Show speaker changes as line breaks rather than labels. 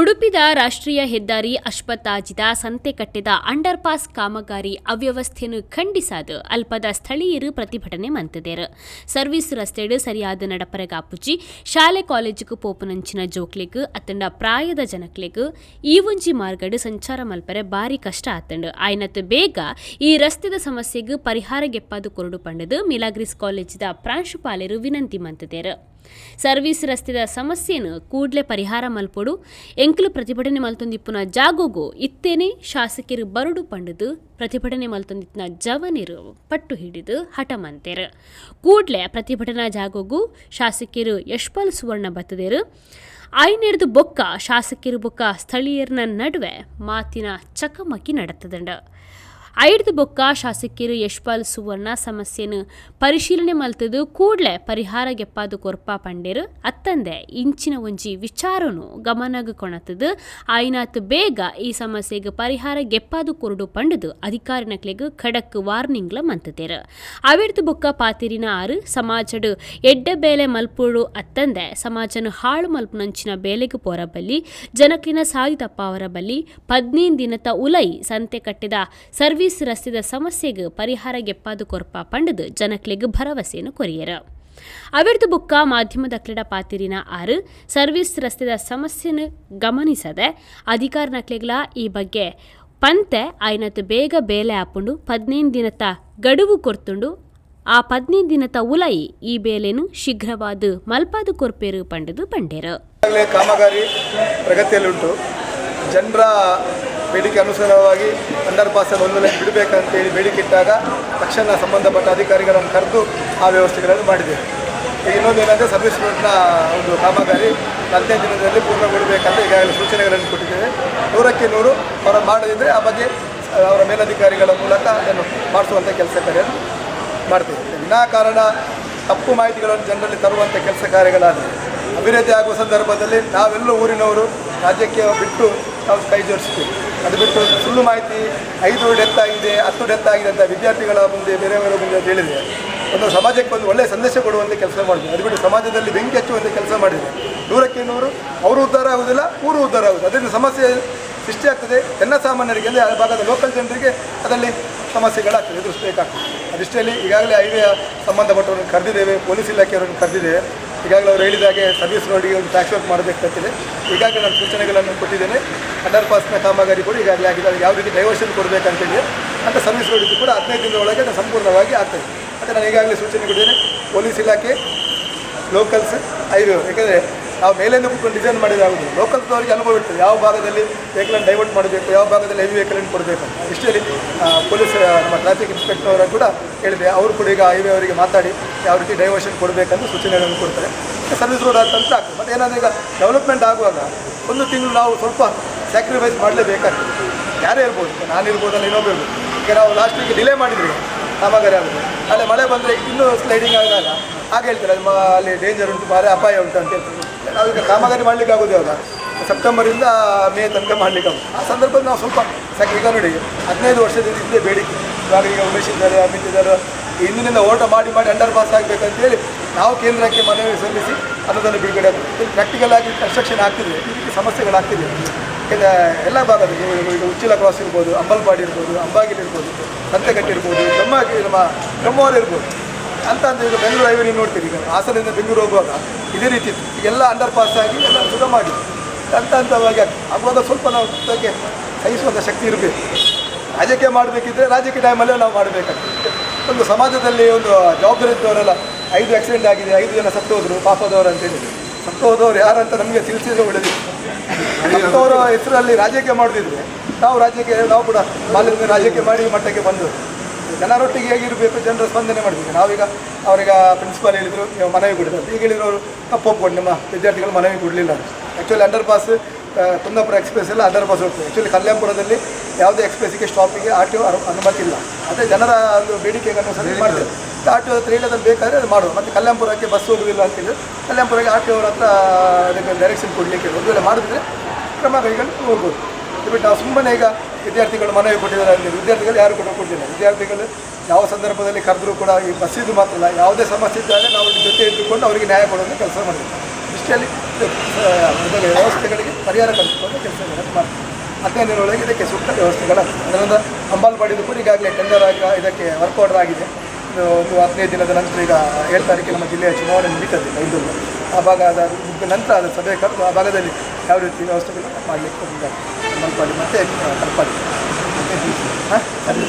ಉಡುಪಿದ ರಾಷ್ಟ್ರೀಯ ಹೆದ್ದಾರಿ ಅಶ್ವತ್ಥಾಜಿದ ಸಂತೆ ಕಟ್ಟಿದ ಅಂಡರ್ಪಾಸ್ ಕಾಮಗಾರಿ ಅವ್ಯವಸ್ಥೆಯನ್ನು ಖಂಡಿಸಾದ ಅಲ್ಪದ ಸ್ಥಳೀಯರು ಪ್ರತಿಭಟನೆ ಮಂತದೇರು. ಸರ್ವಿಸ್ ರಸ್ತೆಡು ಸರಿಯಾದ ನಡಪರಗಾಪುಜಿ, ಶಾಲೆ ಕಾಲೇಜಿಗೆ ಪೋಪುನಂಚಿನ ಜೋಕ್ಲೆಗ್, ಅತ್ತಂಡ ಪ್ರಾಯದ ಜನಕ್ಲೆಗ್, ಈ ಒಂಜಿ ಮಾರ್ಗಡು ಸಂಚಾರ ಮಲ್ಪರೆ ಬಾರಿ ಕಷ್ಟ ಆತಂಡು ಆಯ್ನತ್ ಬೇಗ ಈ ರಸ್ತೆದ ಸಮಸ್ಯೆಗೂ ಪರಿಹಾರ ಗೆಪ್ಪಾದು ಕೊರಡು ಪಂಡದು ಮಿಲಾಗ್ರಿಸ್ ಕಾಲೇಜಿದ ಪ್ರಾಂಶುಪಾಲರು ವಿನಂತಿ ಮಂತಿದ್ದೇರು ಸರ್ವಿಸ್ ರಸ್ತೆದ ಸಮಸ್ಯೆಯನ್ನು ಕೂಡ್ಲೆ ಪರಿಹಾರ ಮಲ್ಪೊಡು, ಎಂಕ್ಲು ಪ್ರತಿಭಟನೆ ಮಲ್ತೊಂದಿಪ್ಪುನ ಜಾಗೋಗು ಇತ್ತೇನೆ ಶಾಸಕರು ಬರುಡು ಪಂಡದು ಪ್ರತಿಭಟನೆ ಮಲ್ತೊಂದಿತ್ತಿನ ಜವನಿರು ಪಟ್ಟು ಹಿಡಿದು ಹಠ ಮಂತೆರು ಕೂಡ್ಲೆ ಪ್ರತಿಭಟನಾ ಜಾಗೋಗು ಶಾಸಕರು ಯಶ್ಪಾಲ್ ಸುವರ್ಣ ಬತ್ತದೇರು ಐನೆಡ್ದು ಬೊಕ್ಕ ಶಾಸಕರು ಬೊಕ್ಕ ಸ್ಥಳೀಯರನ್ನ ನಡುವೆ ಮಾತಿನ ಚಕಮಕಿ ನಡೆತದಂಡ ಐಡ್ದು ಬೊಕ್ಕ ಶಾಸಕಿರು ಯಶ್ಪಾಲ್ ಸುವರ್ಣ ಸಮಸ್ಯೆಯನ್ನು ಪರಿಶೀಲನೆ ಮಲ್ತದು ಕೂಡ್ಲೆ ಪರಿಹಾರ ಗೆಪ್ಪಾದು ಕೊರ್ಪ ಪಂಡೇರು ಅತ್ತಂದೆ ಇಂಚಿನ ಒಂಜಿ ವಿಚಾರನು ಗಮನಗ ಕೊಣತದು ಆಯ್ನಾತ್ ಬೇಗ ಈ ಸಮಸ್ಯೆಗೆ ಪರಿಹಾರ ಗೆಪ್ಪಾದು ಕೊರಡು ಪಂಡದು ಅಧಿಕಾರಿನಕ್ಲೆಗ್ ಖಡಕ್ ವಾರ್ನಿಂಗ್ಲ ಮಂತದೇರು. ಅವಿಡ್ದು ಬೊಕ್ಕ ಪಾತಿರಿನ ಆರು ಸಮಾಜಡು ಎಡ್ಡೆ ಬೇಲೆ ಮಲ್ಪುಳು ಅತ್ತಂದೆ ಸಮಾಜನ ಹಾಳು ಮಲ್ಪುನಂಚಿನ ಬೇಲೆಗೆ ಪೋರ ಬಲ್ಲಿ ಜನಕ್ಲಿನ ಸಾದಿತಪ್ಪ ಅವರ ಬಲ್ಲಿ ಪದ್ನೀನ್ ದಿನತ ಉಲೈ ಸಂತೆ ಕಟ್ಟಿದ ಸರ್ವಿಸ್ ರಸ್ತೆದ ಸಮಸ್ಯೆಗೆ ಪರಿಹಾರ ಗೆಪ್ಪಾದು ಕೊರ್ಪ ಪಂಡದು ಜನಕ್ಲೆಗ್ ಭರವಸೆಯನ್ನು ಕೊರಿಯರ. ಅವಿರ್ದು ಬುಕ್ಕ ಮಾಧ್ಯಮದ ಕ್ರೀಡಾ ಪಾತಿರಿನ ಆರು ಸರ್ವಿಸ್ ರಸ್ತೆದ ಸಮಸ್ಯೆನ ಗಮನಿಸದೆ ಅಧಿಕಾರ ನಕ್ಲೆಗ್ಲ ಈ ಬಗ್ಗೆ ಪಂತೆ ಆಯ್ನತ್ ಬೇಗ ಬೇಲೆ ಹಾಪುಂಡು ಪದ್ನೈದು ದಿನತ ಗಡುವು ಕೊರ್ತುಂಡು ಆ ಪದ್ನೈದು ದಿನತ ಉಲಾಯಿ ಈ ಬೇಲೆನು ಶೀಘ್ರವಾದ ಮಲ್ಪಾದು ಕೊರ್ಪೇರು ಪಂಡದು ಪಂಡೇರು.
ಕಾಮಗಾರಿ ಪ್ರಗತಿಯಲ್ಲುಂಟು. ಜನರ ಬೇಡಿಕೆ ಅನುಸಾರವಾಗಿ ಅಂಡರ್ ಪಾಸನ್ನು ಒಂದು ಲೈನ್ ಬಿಡಬೇಕಂತೇಳಿ ಬೇಡಿಕೆ ಇಟ್ಟಾಗ ತಕ್ಷಣ ಸಂಬಂಧಪಟ್ಟ ಅಧಿಕಾರಿಗಳನ್ನು ಕರೆದು ಆ ವ್ಯವಸ್ಥೆಗಳನ್ನು ಮಾಡಿದ್ದೇವೆ ಇನ್ನೊಂದು ಏನಂದರೆ ಸರ್ವಿಸ್ ರೋಡ್ನ ಒಂದು ಕಾಮಗಾರಿ ಹದಿನೈದು ದಿನದಲ್ಲಿ ಪೂರ್ಣಗೊಳ್ಳಬೇಕಂತ ಈಗಾಗಲೇ ಸೂಚನೆಗಳನ್ನು ಕೊಟ್ಟಿದ್ದೇವೆ. ನೂರಕ್ಕೆ ನೂರು ಅವರು ಮಾಡದಿದ್ದರೆ ಆ ಬಗ್ಗೆ ಅವರ ಮೇಲಧಿಕಾರಿಗಳ ಮೂಲಕ ಅದನ್ನು ಮಾಡಿಸುವಂಥ ಕೆಲಸ ಕಾರ್ಯವನ್ನು ಮಾಡ್ತೇವೆ. ವಿನಾಕಾರಣ ತಪ್ಪು ಮಾಹಿತಿಗಳನ್ನು ಜನರಲ್ಲಿ ತರುವಂಥ ಕೆಲಸ ಕಾರ್ಯಗಳಾದರೆ ಅಭಿವೃದ್ಧಿ ಆಗುವ ಸಂದರ್ಭದಲ್ಲಿ ನಾವೆಲ್ಲ ಊರಿನವರು ರಾಜ್ಯಕ್ಕೆ ಬಿಟ್ಟು ನಾವು ಕೈ ಜೋಡಿಸ್ತೀವಿ ಅದು ಬಿಟ್ಟು ಸುಳ್ಳು ಮಾಹಿತಿ ಐದು ಡೆತ್ ಆಗಿದೆ, ಹತ್ತು ಡೆತ್ ಆಗಿದೆ ಅಂತ ವಿದ್ಯಾರ್ಥಿಗಳ ಮುಂದೆ, ಬೇರೆಯವರ ಮುಂದೆ ಹೇಳಿದೆ ಒಂದು ಸಮಾಜಕ್ಕೆ ಒಂದು ಒಳ್ಳೆಯ ಸಂದೇಶ ಕೊಡುವಂತೆ ಕೆಲಸ ಮಾಡಿದೆ ಅದು ಬಿಟ್ಟು ಸಮಾಜದಲ್ಲಿ ಬೆಂಕಿ ಹಚ್ಚುವಂತೆ ಕೆಲಸ ಮಾಡಿದೆ ನೂರಕ್ಕೆ ನೂರು, ಅವರು ಉದ್ಧಾರ ಆಗುವುದಿಲ್ಲ, ಊರು ಉದ್ಧಾರ ಆಗುವುದು. ಅದರಿಂದ ಸಮಸ್ಯೆ ಸೃಷ್ಟಿಯಾಗ್ತದೆ ಜನಸಾಮಾನ್ಯರಿಗೆ ಅಂದರೆ ಆ ಭಾಗದ ಲೋಕಲ್ ಜನರಿಗೆ ಅದರಲ್ಲಿ ಸಮಸ್ಯೆಗಳಾಗ್ತದೆ, ಎದುರಿಸಬೇಕಾಗ್ತದೆ. ಅದೃಷ್ಟಿಯಲ್ಲಿ ಈಗಾಗಲೇ ಹೈವೇಯ ಸಂಬಂಧಪಟ್ಟವರನ್ನು ಕರೆದಿದ್ದೇವೆ ಪೊಲೀಸ್ ಇಲಾಖೆಯವರನ್ನು ಕರೆದಿದ್ದೇವೆ. ಈಗಾಗಲೇ ಅವರು ಹೇಳಿದಾಗೆ ಸರ್ವಿಸ್ ರೋಡಿಗೆ ಒಂದು ಟ್ಯಾಕ್ಸ್ ವರ್ಕ್ ಮಾಡಬೇಕಾಗ್ತದೆ ಈಗಾಗಲೇ ನಾನು ಸೂಚನೆಗಳನ್ನು ಕೊಟ್ಟಿದ್ದೇನೆ. ಅಂಡರ್ ಪಾಸ್ನ ಕಾಮಗಾರಿ ಕೂಡ ಈಗಾಗಲೇ ಆಗಿದೆ ಯಾವ ರೀತಿ ಡೈವರ್ಷನ್ ಕೊಡಬೇಕಂತೇಳಿ ಅಂತ ಸರ್ವಿಸ್ ರೋಡಿದ್ದು ಕೂಡ ಹದಿನೈದು ದಿನದ ಒಳಗೆ ಅದು ಸಂಪೂರ್ಣವಾಗಿ ಆಗ್ತದೆ. ಮತ್ತು ನಾನು ಈಗಾಗಲೇ ಸೂಚನೆ ಕೊಟ್ಟಿದ್ದೇನೆ, ಪೊಲೀಸ್ ಇಲಾಖೆ ಲೋಕಲ್ಸ್ ಹೈವೇ ಯಾಕಂದರೆ ನಾವು ಮೇಲಿಂದ ಕೂತ್ಕೊಂಡು ಡಿಸೈನ್ ಮಾಡಿದಾಗುದು ಲೋಕಲ್ಸ್ದವರಿಗೆ ಅನುಭವ ಇರ್ತದೆ. ಯಾವ ಭಾಗದಲ್ಲಿ ವೆಹಿಕಲನ್ನು ಡೈವರ್ಟ್ ಮಾಡಬೇಕು, ಯಾವ ಭಾಗದಲ್ಲಿ ಹೆವಿ ವೆಹಿಕಲನ್ನು ಕೊಡಬೇಕು ಇಷ್ಟೇ ಪೊಲೀಸ್ ನಮ್ಮ ಟ್ರಾಫಿಕ್ ಇನ್ಸ್ಪೆಕ್ಟರ್ ಅವರ ಕೂಡ ಹೇಳಿದೆ. ಅವರು ಕೂಡ ಈಗ ಹೈವೇ ಅವರಿಗೆ ಮಾತಾಡಿ ಯಾವ ರೀತಿ ಡೈವರ್ಷನ್ ಕೊಡಬೇಕಂತ ಸೂಚನೆಗಳನ್ನು ಕೊಡ್ತಾರೆ. ಸರ್ವಿಸ್ ರೋಡ್ ಅಂತ ಆಗ್ತದೆ. ಮತ್ತು ಏನಾದರೂ ಈಗ ಡೆವಲಪ್ಮೆಂಟ್ ಆಗುವಾಗ ಒಂದು ತಿಂಗಳು ನಾವು ಸ್ವಲ್ಪ ಸ್ಯಾಕ್ರಿಫೈಸ್ ಮಾಡಲೇಬೇಕಾಗ್ತದೆ. ಯಾರೇ ಇರ್ಬೋದು. ನಾನಿರ್ಬೋದಲ್ಲ ಇನ್ನೊಬ್ಬ ಇರ್ಬೋದು. ಈಗ ನಾವು ಲಾಸ್ಟ್ ವೀಕ್ ಡಿಲೇ ಮಾಡಿದ್ವಿ ಕಾಮಗಾರಿ ಆಗುತ್ತೆ ಅಲ್ಲೇ ಮಳೆ ಬಂದರೆ ಇನ್ನೂ ಸ್ಲೈಡಿಂಗ್ ಆದಾಗ ಆಗ ಹೇಳ್ತಾರೆ, ಅದು ಅಲ್ಲಿ ಡೇಂಜರ್ ಉಂಟು, ಭಾರಿ ಅಪಾಯ ಉಂಟು ಅಂತ ಹೇಳ್ತಾರೆ. ನಾವೀಗ ಕಾಮಗಾರಿ ಮಾಡಲಿಕ್ಕೆ ಆಗೋದು ಯಾವಾಗ ಸೆಪ್ಟೆಂಬರಿಂದ ಮೇ ತನಕ ಮಾಡಲಿಕ್ಕೆ ಆಗುತ್ತೆ ಆ ಸಂದರ್ಭದಲ್ಲಿ ನಾವು ಸ್ವಲ್ಪ ಸಾಕು ಈಗ ನೋಡಿ ಹದಿನೈದು ವರ್ಷದಿಂದ ಇದ್ದೇ ಬೇಡಿಕೆ. ಇವಾಗ ಈಗ ಉಮೇಶ್ ಇದ್ದಾರೆ, ಅಮಿತ್ ಇದ್ದಾರೆ. ಇಂದಿನಿಂದ ಓಟ ಮಾಡಿ ಮಾಡಿ ಅಂಡರ್ ಪಾಸ್ ಆಗಬೇಕಂತೇಳಿ ನಾವು ಕೇಂದ್ರಕ್ಕೆ ಮನವಿ ಸಲ್ಲಿಸಿ ಅನ್ನೋದನ್ನು ಬಿಡುಗಡೆ ಆಗುತ್ತೆ ಪ್ರಾಕ್ಟಿಕಲ್ ಆಗಿ ಕನ್ಸ್ಟ್ರಕ್ಷನ್ ಆಗ್ತಿದೆ ರೀತಿ ಸಮಸ್ಯೆಗಳಾಗ್ತಿದೆ ಯಾಕೆಂದರೆ ಎಲ್ಲ ಭಾಗದ ಈಗ ಉಚ್ಚಿಲ ಕ್ರಾಸ್ ಇರ್ಬೋದು ಅಂಬಲ್ಪಾಡಿ ಇರ್ಬೋದು, ಅಂಬಾಗಿಲು ಇರ್ಬೋದು, ಸಂತೆಗಟ್ಟೆ ಇರ್ಬೋದು ನಮ್ಮ ನಮ್ಮ ಬ್ರಹ್ಮವಾರ ಇರ್ಬೋದು. ಅಂತ ಅಂದ್ರೆ ಈಗ ಬೆಂಗಳೂರು ಹೈವೇ ನೀವು ನೋಡ್ತೀರಿ, ಈಗ ಹಾಸನದಿಂದ ಬೆಂಗಳೂರು ಹೋಗುವಾಗ ಇದೇ ರೀತಿ ಎಲ್ಲ ಅಂಡರ್ ಪಾಸ್ ಆಗಿ ಎಲ್ಲ ಸುಗಮ ಮಾಡಿ ಅಂತ ಹಂತವಾಗಿ ಆಗುವಾಗ ಸ್ವಲ್ಪ ನಾವು ಅದಕ್ಕೆ ಸಹಿಸುವಂಥ ಶಕ್ತಿ ಇರಬೇಕು. ರಾಜಕೀಯ ಮಾಡಬೇಕಿದ್ರೆ ರಾಜಕೀಯ ಟೈಮಲ್ಲೇ ನಾವು ಮಾಡಬೇಕಾಗ್ತದೆ. ಒಂದು ಸಮಾಜದಲ್ಲಿ ಒಂದು ಜವಾಬ್ದಾರಿ ಇದ್ದವರೆಲ್ಲ ಐದು ಆಕ್ಸಿಡೆಂಟ್ ಆಗಿದೆ, ಐದು ಜನ ಸತ್ತೋದ್ರು ಪಾಪದವರು ಅಂತೇಳಿ ಸತ್ತೋದವರು ಯಾರು ಯಾರಂತ ನಮಗೆ ತಿಳಿಸಿದ್ರೆ ಒಳ್ಳೆಯದು ಸತ್ತವರ ಹೆಸರಲ್ಲಿ ರಾಜಕೀಯ ಮಾಡದಿದ್ರೆ ನಾವು ರಾಜ್ಯಕ್ಕೆ ನಾವು ಕೂಡ ಬಾಲ್ಯದಿಂದ ರಾಜಕೀಯ ಮಾಡಿ ಮಟ್ಟಕ್ಕೆ ಬಂದು ಜನರೊಟ್ಟಿಗೆ ಹೇಗಿರಬೇಕು ಜನರ ಸ್ಪಂದನೆ ಮಾಡ್ತೀವಿ ನಾವೀಗ ಅವರೀಗ ಪ್ರಿನ್ಸಿಪಾಲ್ ಹೇಳಿದರು ನೀವು ಮನವಿ ಕೊಡಿದ್ರು ಈಗ ಹೇಳಿದ್ರು ಅವರು ತಪ್ಪು ಒಪ್ಕೊಂಡು ನಿಮ್ಮ ವಿದ್ಯಾರ್ಥಿಗಳು ಮನವಿ ಕೊಡಲಿಲ್ಲ actually under pass Kundapura express ಎಲ್ಲ ಅಂಡರ್ ಪಾಸ್ ಹೋಗ್ತದೆ. ಆ್ಯಕ್ಚುಲಿ ಕಲ್ಯಾಣಪುರದಲ್ಲಿ ಯಾವುದೇ ಎಕ್ಸ್ಪ್ರೆಸ್ಗೆ ಸ್ಟಾಪಿಗೆ ಆರ್ ಟಿ ಒ ಅನುಮತಿ ಇಲ್ಲ. ಅದೇ ಜನರ ಒಂದು ಬೇಡಿಕೆಗೆ ಅನುಸಾರ ಮಾಡ್ತೇವೆ ಆರ್ ಟಿ ಒ ಹತ್ರ ಬೇಕಾದರೆ ಅದು ಮಾಡುವ. ಮತ್ತು ಕಲ್ಯಾಣಪುರಕ್ಕೆ ಬಸ್ ಹೋಗುವುದಿಲ್ಲ ಅಂತ ಹೇಳಿದ್ರೆ. ಕಲ್ಯಾಣಪುರಕ್ಕೆ ಆರ್ ಟಿ ಅವ್ರ ಹತ್ರ ಅದಕ್ಕೆ ಡೈರೆಕ್ಷನ್ ಕೊಡಲಿಕ್ಕೆ ಒಂದು ವೇಳೆ ಮಾಡಿದ್ರೆ ಕ್ರಮ ಕೈಗೊಂಡು ಹೋಗ್ಬೋದು. ಬಿಟ್ಟು ನಾವು ಸುಮ್ಮನೆ ಈಗ ವಿದ್ಯಾರ್ಥಿಗಳು ಮನವಿ ಕೊಟ್ಟಿದ್ದಾರೆ ಅಲ್ಲಿ. ವಿದ್ಯಾರ್ಥಿಗಳು ಯಾರು ಕೂಡ ಕೊಟ್ಟಿಲ್ಲ. ವಿದ್ಯಾರ್ಥಿಗಳು ಯಾವ ಸಂದರ್ಭದಲ್ಲಿ ಕರೆದರೂ ಕೂಡ ಈ ಬಸ್ಸಿದ್ದು ಮಾತ್ರ ಅಲ್ಲ, ಯಾವುದೇ ಸಮಸ್ಯೆ ಇದ್ದಾಗ ನಾವು ಜೊತೆ ಇಟ್ಟುಕೊಂಡು ಅವರಿಗೆ ನ್ಯಾಯ ಕೊಡೋದು ಕೆಲಸ ಮಾಡಿದ್ದೀವಿ ಇಷ್ಟರಲ್ಲಿ ಇದಕ್ಕೆ ವ್ಯವಸ್ಥೆಗಳಿಗೆ ಪರಿಹಾರ ಕಲ್ಪಿಸಿಕೊಂಡು ಕೆಲಸ ಮಾಡ್ತೀವಿ. ಹದಿನೈದರೊಳಗೆ ಇದಕ್ಕೆ ಸೂಕ್ತ ವ್ಯವಸ್ಥೆಗಳ ಅದರಿಂದ ಅಂಬಾಲ್ಪಾಡಿದು ಕೂಡ ಈಗಾಗಲೇ ಟೆಂಡರ್ ಆಗಿ ಇದಕ್ಕೆ ವರ್ಕ್ ಆರ್ಡರ್ ಆಗಿದೆ. ಒಂದು ಹದಿನೈದು ದಿನದ ನಂತರ ಈಗ ಏಳು ತಾರೀಕಿಗೆ ನಮ್ಮ ಜಿಲ್ಲೆಯ ಚುನಾವಣೆ ನಡೀತದೆ ಐದು ಆ ಭಾಗ ಅದ ನಂತರ ಅದು ಸಭೆ ಕರೆದು ಆ ಭಾಗದಲ್ಲಿ ಯಾವ ರೀತಿ ವ್ಯವಸ್ಥೆಗಳನ್ನು ಮಾಡಲಿಕ್ಕೆ ಅಂಬಾಲ್ಪಾಡಿ ಮತ್ತು ಕಲ್ಪಾಡಿ ಹಾಂ